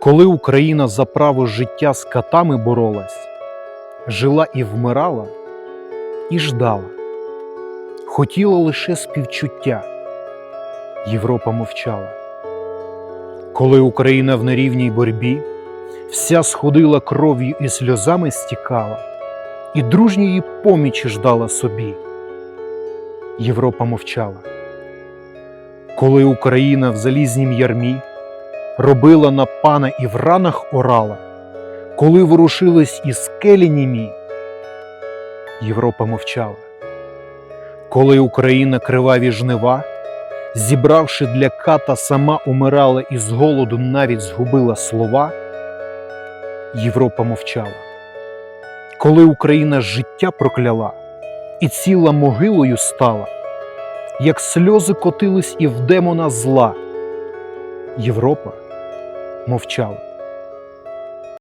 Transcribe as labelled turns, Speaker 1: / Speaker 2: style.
Speaker 1: Коли Україна за право життя з катами боролась, жила і вмирала, і ждала, хотіла лише співчуття, Європа мовчала. Коли Україна в нерівній борьбі вся сходила кров'ю і сльозами стікала, і дружньої помічі ждала собі, Європа мовчала. Коли Україна в залізнім ярмі робила на пана і в ранах орала, коли ворушились і скелі німі, Європа мовчала. Коли Україна криваві жнива, зібравши для ката, сама умирала і з голоду навіть згубила слова, Європа мовчала. Коли Україна життя прокляла і ціла могилою стала, як сльози котились і в демона зла, Європа мовчала.